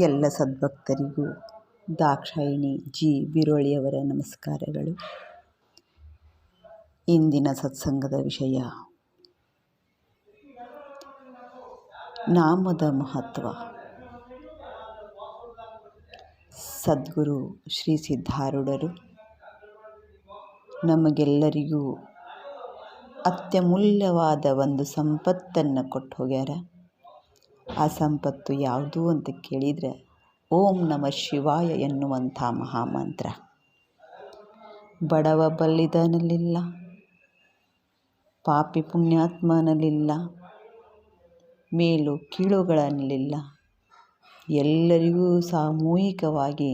ಎಲ್ಲ ಸದ್ಭಕ್ತರಿಗೂ ದಾಕ್ಷಾಯಿಣಿ ಜಿ ಬಿರೋಳಿಯವರ ನಮಸ್ಕಾರಗಳು. ಇಂದಿನ ಸತ್ಸಂಗದ ವಿಷಯ, ನಾಮದ ಮಹತ್ವ. ಸದ್ಗುರು ಶ್ರೀ ಸಿದ್ಧಾರೂಢರು ನಮಗೆಲ್ಲರಿಗೂ ಅತ್ಯಮೂಲ್ಯವಾದ ಒಂದು ಸಂಪತ್ತನ್ನು ಕೊಟ್ಟು ಹೋಗ್ಯಾರ. ಆ ಸಂಪತ್ತು ಯಾವುದು ಅಂತ ಕೇಳಿದರೆ ಓಂ ನಮ ಶಿವಾಯ ಎನ್ನುವಂಥ ಮಹಾಮಂತ್ರ. ಬಡವ ಬಲ್ಲಿದನಲ್ಲಿಲ್ಲ, ಪಾಪಿ ಪುಣ್ಯಾತ್ಮನಲ್ಲಿಲ್ಲ, ಮೇಲು ಕೀಳುಗಳಲ್ಲಿಲ್ಲ, ಎಲ್ಲರಿಗೂ ಸಾಮೂಹಿಕವಾಗಿ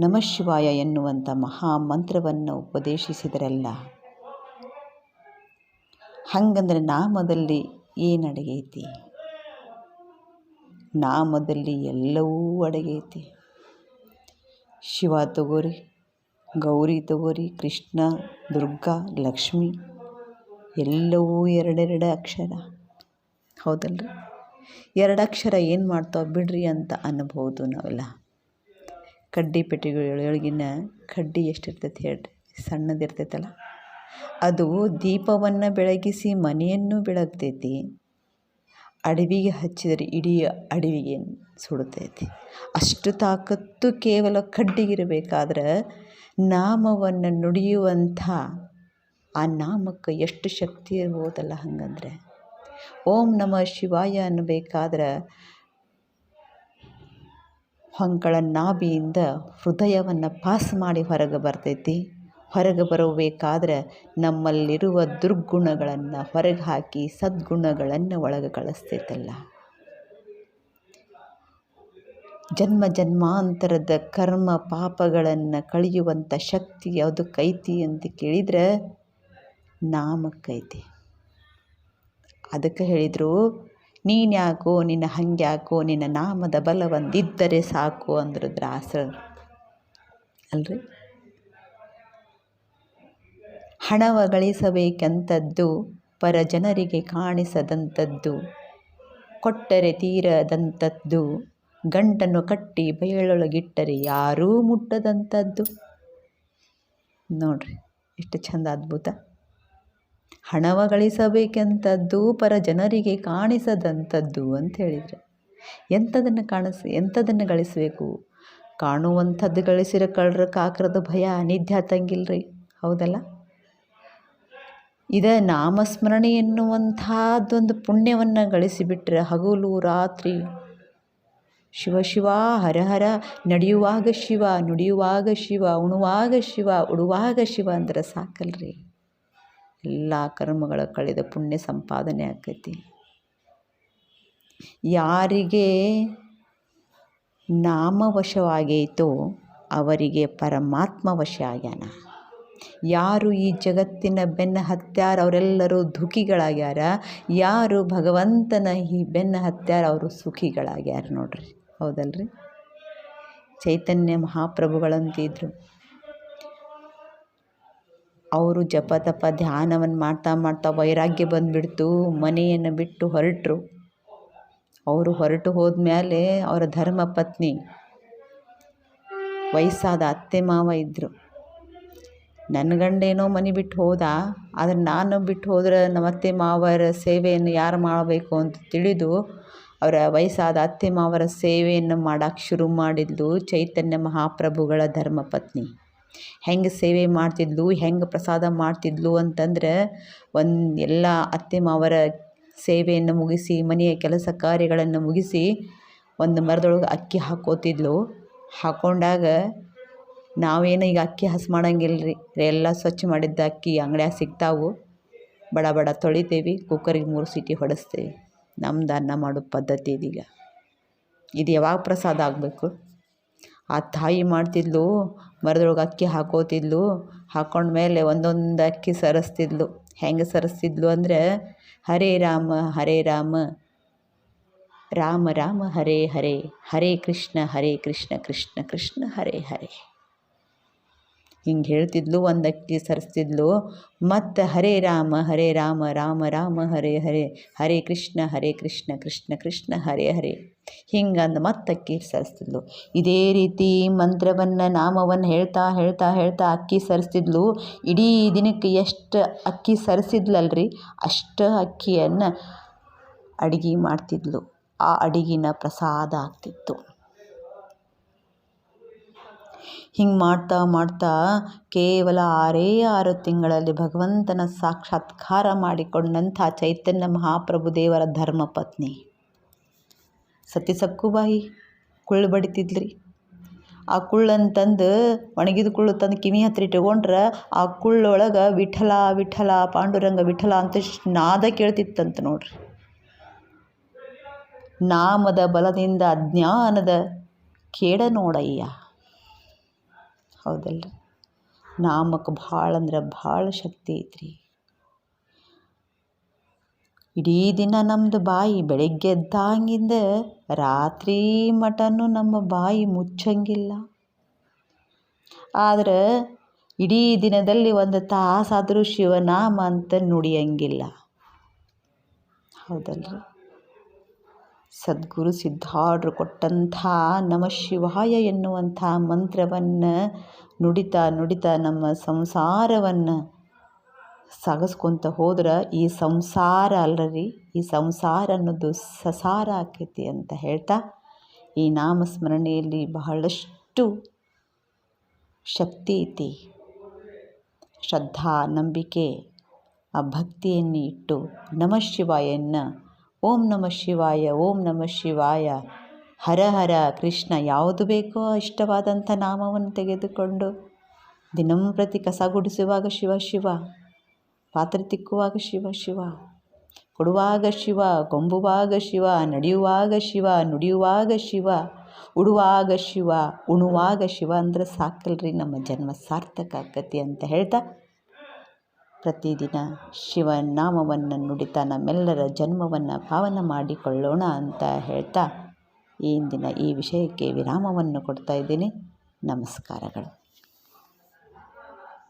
ನಮಃಶಿವಾಯ ಎನ್ನುವಂಥ ಮಹಾಮಂತ್ರವನ್ನು ಉಪದೇಶಿಸಿದರಲ್ಲ. ಹಾಗಂದ್ರೆ ನಾಮದಲ್ಲಿ ಏನು ಅಡಗೈತಿ? ನಾಮದಲ್ಲಿ ಎಲ್ಲವೂ ಅಡಗೈತಿ. ಶಿವ ತಗೋರಿ, ಗೌರಿ ತಗೋರಿ, ಕೃಷ್ಣ, ದುರ್ಗಾ, ಲಕ್ಷ್ಮಿ, ಎಲ್ಲವೂ ಎರಡೆರಡು ಅಕ್ಷರ. ಹೌದಲ್ರಿ? ಎರಡು ಅಕ್ಷರ ಏನು ಮಾಡ್ತಾವೆ ಬಿಡ್ರಿ ಅಂತ ಅನ್ನಬಹುದು ನಾವೆಲ್ಲ. ಕಡ್ಡಿ ಪೆಟ್ಟಿಗೆಗಳೊಳಗಿನ ಕಡ್ಡಿ ಎಷ್ಟಿರ್ತೈತೆ ಹೇಳ್ರಿ? ಸಣ್ಣದಿರ್ತೈತಲ್ಲ. ಅದು ದೀಪವನ್ನು ಬೆಳಗಿಸಿ ಮನೆಯನ್ನು ಬೆಳಗ್ತೈತಿ. ಅಡವಿಗೆ ಹಚ್ಚಿದರೆ ಇಡೀ ಅಡವಿಗೆ ಸುಡುತ್ತೈತಿ. ಅಷ್ಟು ತಾಕತ್ತು ಕೇವಲ ಕಡ್ಡಿಗಿರಬೇಕಾದ್ರೆ ನಾಮವನ್ನು ನುಡಿಯುವಂಥ ಆ ನಾಮಕ್ಕೆ ಎಷ್ಟು ಶಕ್ತಿ ಇರ್ಬೋದಲ್ಲ ಹಂಗಂದ್ರೆ? ಓಂ ನಮ ಶಿವಾಯ ಅನ್ನಬೇಕಾದ್ರೆ ಹೊಂಕಳ ನಾಭಿಯಿಂದ ಹೃದಯವನ್ನು ಪಾಸ್ ಮಾಡಿ ಹೊರಗೆ ಬರ್ತೈತಿ. ಹೊರಗೆ ಬರಬೇಕಾದ್ರೆ ನಮ್ಮಲ್ಲಿರುವ ದುರ್ಗುಣಗಳನ್ನು ಹೊರಗೆ ಹಾಕಿ ಸದ್ಗುಣಗಳನ್ನು ಒಳಗೆ ಕಳಿಸ್ತೈತಲ್ಲ. ಜನ್ಮ ಜನ್ಮಾಂತರದ ಕರ್ಮ ಪಾಪಗಳನ್ನು ಕಳೆಯುವಂಥ ಶಕ್ತಿ ಯಾವುದಕ್ಕೈತಿ ಅಂತ ಕೇಳಿದ್ರೆ ನಾಮಕ್ಕೈತಿ. ಅದಕ್ಕೆ ಹೇಳಿದರು, ನೀನ್ಯಾಕೋ, ನಿನ್ನ ಹಂಗ್ಯಾಕೋ, ನಿನ್ನ ನಾಮದ ಬಲವೊಂದಿದ್ದರೆ ಸಾಕು ಅಂದ್ರು ದ್ರಾಸರು ಅಲ್ರಿ? ಹಣವ ಗಳಿಸಬೇಕೆಂಥದ್ದು ಪರ ಜನರಿಗೆ ಕಾಣಿಸದಂಥದ್ದು ಕೊಟ್ಟರೆ ತೀರದಂಥದ್ದು ಗಂಟನ್ನು ಕಟ್ಟಿ ಬಯಲೊಳಗಿಟ್ಟರೆ ಯಾರೂ ಮುಟ್ಟದಂಥದ್ದು ನೋಡ್ರಿ, ಎಷ್ಟು ಚಂದ ಅದ್ಭುತ. ಹಣವ ಗಳಿಸಬೇಕೆಂಥದ್ದು ಪರ ಜನರಿಗೆ ಕಾಣಿಸದಂಥದ್ದು ಅಂತ ಹೇಳಿದರೆ, ಎಂಥದನ್ನು ಕಾಣಿಸ್, ಎಂಥದನ್ನು ಗಳಿಸಬೇಕು? ಕಾಣುವಂಥದ್ದು ಗಳಿಸಿರೋ ಕಳ್ರ ಕಾಕ್ರದ ಭಯ, ನಿದ್ದೆ ರೀ ಹೌದಲ್ಲ? ಇದ ನಾಮಸ್ಮರಣೆ ಎನ್ನುವಂಥದ್ದೊಂದು ಪುಣ್ಯವನ್ನು ಗಳಿಸಿಬಿಟ್ರೆ ಹಗಲು ರಾತ್ರಿ ಶಿವ ಶಿವ ಹರ ಹರ ನಡೆಯುವಾಗ ಶಿವ, ನುಡಿಯುವಾಗ ಶಿವ, ಉಣುವಾಗ ಶಿವ, ಉಡುವಾಗ ಶಿವ ಅಂದ್ರೆ ಸಾಕಲ್ರಿ. ಎಲ್ಲ ಕರ್ಮಗಳ ಕಳೆದ ಪುಣ್ಯ ಸಂಪಾದನೆ ಆಕೈತಿ. ಯಾರಿಗೆ ನಾಮವಶವಾಗೈತೋ ಅವರಿಗೆ ಪರಮಾತ್ಮ ವಶ ಆಗ್ಯಾನ. ಯಾರು ಈ ಜಗತ್ತಿನ ಬೆನ್ನ ಹತ್ಯಾರ ಅವರೆಲ್ಲರೂ ದುಃಖಿಗಳಾಗ್ಯಾರ? ಯಾರು ಭಗವಂತನ ಈ ಬೆನ್ನ ಹತ್ಯಾರ ಅವರು ಸುಖಿಗಳಾಗ್ಯಾರ ನೋಡ್ರಿ. ಹೌದಲ್ರಿ? ಚೈತನ್ಯ ಮಹಾಪ್ರಭುಗಳಂತಿದ್ರು. ಅವರು ಜಪ ತಪ ಧ್ಯಾನವನ್ನು ಮಾಡ್ತಾ ಮಾಡ್ತಾ ವೈರಾಗ್ಯ ಬಂದುಬಿಡ್ತು. ಮನೆಯನ್ನು ಬಿಟ್ಟು ಹೊರಟರು. ಅವರು ಹೊರಟು ಹೋದ್ಮೇಲೆ ಅವರ ಧರ್ಮ ಪತ್ನಿ ವಯಸ್ಸಾದ ಅತ್ತೆ ಮಾವ ಇದ್ದರು ನನ್ನ ಗಂಡೇನೋ ಮನೆ ಬಿಟ್ಟು ಹೋದ, ಆದರೆ ನಾನು ಬಿಟ್ಟು ಹೋದ್ರೆ ನಮ್ಮ ಅತ್ತೆ ಮಾವರ ಸೇವೆಯನ್ನು ಯಾರು ಮಾಡಬೇಕು ಅಂತ ತಿಳಿದು ಅವರ ವಯಸ್ಸಾದ ಅತ್ತೆ ಮಾವರ ಸೇವೆಯನ್ನು ಮಾಡೋಕ್ಕೆ ಶುರು ಮಾಡಿದ್ಲು ಚೈತನ್ಯ ಮಹಾಪ್ರಭುಗಳ ಧರ್ಮಪತ್ನಿ. ಹೆಂಗೆ ಸೇವೆ ಮಾಡ್ತಿದ್ಲು, ಹೆಂಗೆ ಪ್ರಸಾದ ಮಾಡ್ತಿದ್ಲು ಅಂತಂದ್ರೆ ಒಂದು ಎಲ್ಲ ಅತ್ತೆ ಮಾವರ ಸೇವೆಯನ್ನು ಮುಗಿಸಿ, ಮನೆಯ ಕೆಲಸ ಕಾರ್ಯಗಳನ್ನು ಮುಗಿಸಿ ಒಂದು ಮರದೊಳಗೆ ಅಕ್ಕಿ ಹಾಕೋತಿದ್ಲು. ಹಾಕೊಂಡಾಗ ನಾವೇನು ಈಗ ಅಕ್ಕಿ ಹಸಿ ಮಾಡೋಂಗಿಲ್ಲರಿ ಎಲ್ಲ ಸ್ವಚ್ಛ ಮಾಡಿದ್ದ ಅಕ್ಕಿ ಅಂಗಡ್ಯಾಗ ಸಿಗ್ತಾವು. ಬಡ ಬಡ ತೊಳಿತೇವೆ, ಕುಕ್ಕರಿಗೆ ಮೂರು ಸೀಟಿ ಹೊಡೆಸ್ತೇವೆ. ನಮ್ದು ಅನ್ನ ಮಾಡೋ ಪದ್ಧತಿ ಇದೀಗ ಇದು ಯಾವಾಗ ಪ್ರಸಾದ ಆಗಬೇಕು? ಆ ತಾಯಿ ಮಾಡ್ತಿದ್ಲು, ಮರದೊಳಗೆ ಅಕ್ಕಿ ಹಾಕೋತಿದ್ಲು ಹಾಕೊಂಡ್ಮೇಲೆ ಒಂದೊಂದು ಅಕ್ಕಿ ಸರಿಸ್ತಿದ್ಲು. ಹೆಂಗೆ ಸರಿಸ್ತಿದ್ಲು ಅಂದರೆ, ಹರೇ ರಾಮ ಹರೇ ರಾಮ. ರಾಮ ರಾಮ, ಹರೇ ಹರೇ. ಹರೇ ಕೃಷ್ಣ ಹರೇ ಕೃಷ್ಣ ಕೃಷ್ಣ ಕೃಷ್ಣ, ಹರೇ ಹರೇ. ಹಿಂಗೆ ಹೇಳ್ತಿದ್ಲು ಒಂದು ಅಕ್ಕಿ ಸರಿಸ್ತಿದ್ಲು, ಮತ್ತು ಹರೇ ರಾಮ ಹರೇ ರಾಮ ರಾಮ ರಾಮ, ಹರೇ ಹರೇ ಹರೇ ಕೃಷ್ಣ ಹರೇ ಕೃಷ್ಣ ಕೃಷ್ಣ ಕೃಷ್ಣ, ಹರೇ ಹರೇ. ಹಿಂಗಂದು ಮತ್ತೆ ಅಕ್ಕಿ ಸರಿಸ್ತಿದ್ಲು. ಇದೇ ರೀತಿ ಮಂತ್ರವನ್ನು, ನಾಮವನ್ನು ಹೇಳ್ತಾ ಹೇಳ್ತಾ ಹೇಳ್ತಾ ಅಕ್ಕಿ ಸರಿಸ್ತಿದ್ಲು. ಇಡೀ ದಿನಕ್ಕೆ ಎಷ್ಟು ಅಕ್ಕಿ ಸರಿಸಿದ್ಲಲ್ರಿ, ಅಷ್ಟು ಅಕ್ಕಿಯನ್ನು ಅಡುಗೆ ಮಾಡ್ತಿದ್ಲು. ಆ ಅಡುಗಿನ ಪ್ರಸಾದ ಆಗ್ತಿತ್ತು. ಹಿಂಗೆ ಮಾಡ್ತಾ ಮಾಡ್ತಾ ಕೇವಲ ಆರೇ ಆರು ತಿಂಗಳಲ್ಲಿ ಭಗವಂತನ ಸಾಕ್ಷಾತ್ಕಾರ ಮಾಡಿಕೊಂಡಂಥ ಚೈತನ್ಯ ಮಹಾಪ್ರಭು ದೇವರ ಧರ್ಮಪತ್ನಿ ಸತಿ ಸಕ್ಕುಬಾಯಿ ಕುಳ್ಳು ಬಡಿತಿದ್ಲು ಆ ಕುಳ್ಳಂತಂದು ಒಣಗಿದ ಕುಳ್ಳು ತಂದು ಕಿವಿ ಹತ್ರ ಇಟ್ಕೊಂಡ್ರೆ ಆ ಕುಳ್ಳೊಳಗೆ ವಿಠಲ ವಿಠಲ ಪಾಂಡುರಂಗ ವಿಠಲ ಅಂತ ನಾದ ಕೇಳ್ತಿತ್ತಂತ ನೋಡ್ರಿ. ನಾಮದ ಬಲದಿಂದ ಅಜ್ಞಾನದ ಕೇಡ ನೋಡಯ್ಯ. ಹೌದಲ್ರಿ. ನಾಮಕ್ಕೆ ಭಾಳ ಅಂದ್ರೆ ಭಾಳ ಶಕ್ತಿ ಐತ್ರಿ. ಇಡೀ ದಿನ ನಮ್ಮದು ಬಾಯಿ ಬೆಳಗ್ಗೆ ಎದ್ದಾಗಿಂದ ರಾತ್ರಿ ಮಟನೂ ನಮ್ಮ ಬಾಯಿ ಮುಚ್ಚಂಗಿಲ್ಲ. ಆದ್ರೆ ಇಡೀ ದಿನದಲ್ಲಿ ಒಂದು ತಾಸಾದರೂ ಶಿವನಾಮ ಅಂತ ನುಡಿಯಂಗಿಲ್ಲ. ಹೌದಲ್ರಿ. ಸದ್ಗುರು ಸಿದ್ಧಾರ್ಡ್ರು ಕೊಟ್ಟಂಥ ನಮ ಶಿವಾಯ ಎನ್ನುವಂಥ ಮಂತ್ರವನ್ನು ನುಡಿತಾ ನುಡಿತಾ ನಮ್ಮ ಸಂಸಾರವನ್ನು ಸಾಗಿಸ್ಕೊತ ಹೋದ್ರೆ ಈ ಸಂಸಾರ ಅಲ್ಲರಿ ಈ ಸಂಸಾರ ಅನ್ನೋದು ಸಸಾರ ಆಕೈತಿ ಅಂತ ಹೇಳ್ತಾ, ಈ ನಾಮಸ್ಮರಣೆಯಲ್ಲಿ ಬಹಳಷ್ಟು ಶಕ್ತಿ ಐತಿ. ಶ್ರದ್ಧಾ ನಂಬಿಕೆ, ಆ ಭಕ್ತಿಯನ್ನು ಇಟ್ಟು ನಮಃ ಶಿವಾಯನ್ನ ಓಂ ನಮಃ ಶಿವಾಯ, ಓಂ ನಮಃ ಶಿವಾಯ. ಹರ ಹರ ಕೃಷ್ಣ, ಯಾವುದು ಬೇಕೋ ಇಷ್ಟವಾದಂಥ ನಾಮವನ್ನು ತೆಗೆದುಕೊಂಡು ದಿನಂಪ್ರತಿ ಕಸ ಗುಡಿಸುವಾಗ ಶಿವ ಶಿವ, ಪಾತ್ರೆ ತಿಕ್ಕುವಾಗ ಶಿವ ಶಿವ, ಕೊಡುವಾಗ ಶಿವ, ಕೊಂಬುವಾಗ ಶಿವ, ನಡೆಯುವಾಗ ಶಿವ, ನುಡಿಯುವಾಗ ಶಿವ, ಉಡುವಾಗ ಶಿವ, ಉಣುವಾಗ ಶಿವ ಅಂದರೆ ಸಾಕಲ್ರಿ ನಮ್ಮ ಜನ್ಮ ಸಾರ್ಥಕ ಆಕತಿ ಅಂತ ಹೇಳ್ತಾ ಪ್ರತಿದಿನ ಶಿವನಾಮವನ್ನು ನುಡಿತಾ ನಮ್ಮೆಲ್ಲರ ಜನ್ಮವನ್ನು ಪಾವನ ಮಾಡಿಕೊಳ್ಳೋಣ ಅಂತ ಹೇಳ್ತಾ ಇಂದಿನ ಈ ವಿಷಯಕ್ಕೆ ವಿರಾಮವನ್ನು ಕೊಡ್ತಾ ಇದ್ದೀನಿ. ನಮಸ್ಕಾರಗಳು.